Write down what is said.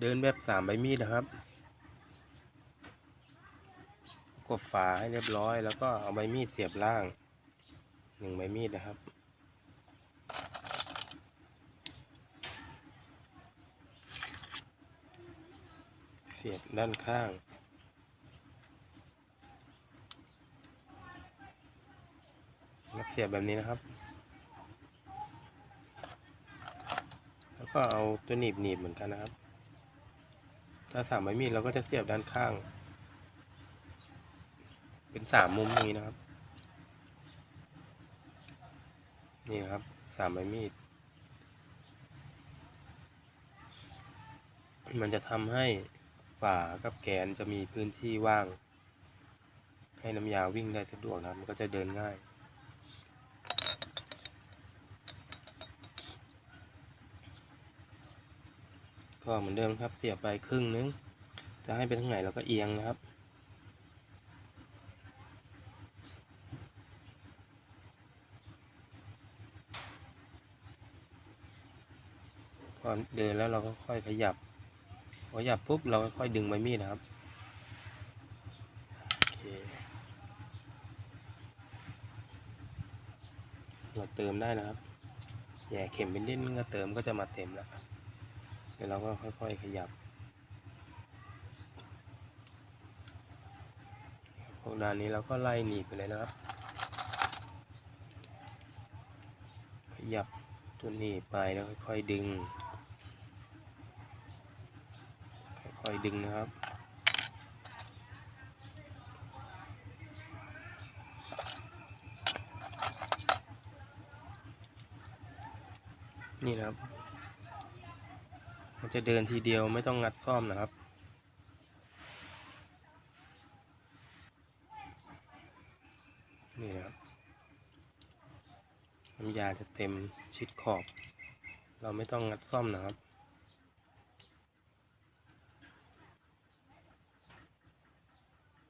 เดินแบบสามใบมีดนะครับกดฝาให้เรียบร้อย แล้วก็เอาใบมีดเสียบล่างหนึ่งใบมีดนะครับ เสียบด้านข้างแล้วเสียบแบบนี้นะครับ แล้วก็เอาตัวหนีบหนีบเหมือนกันนะครับ ถ้าสามใบมีดเราก็จะเสียบด้านข้าง เป็นสามมุมนี้นะครับ นี่ครับสามใบมีด มันจะทำให้ฝากับแกนจะมีพื้นที่ว่าง ให้น้ำยาวิ่งได้สะดวกนะครับ มันก็จะเดินง่าย ก็เหมือนเดิมครับ เสียบไปครึ่งนึง จะให้เป็นทางไหนเราก็เอียงนะครับพอเดินแล้วเราก็ค่อยขยับพอขยับปุ๊บเราก็ค่อยดึงใบมีดนะครับโอเคเราเติมได้นะครับแย่เข็มเป็นนิดนึงก็เติมก็จะมาเต็มแล้ว เดี๋ยวเราก็ค่อยๆขยับ พวกด้านนี้เราก็ไล่หนีบไปเลยนะครับ ขยับตัวหนีบไปแล้วค่อยๆดึง ค่อยๆดึงนะครับนี่นะครับ มันจะเดินทีเดียวไม่ต้องงัดซ่อมนะครับ นี่นะครับน้ำยาจะเต็มชิดขอบ เราไม่ต้องงัดซ่อมนะครับ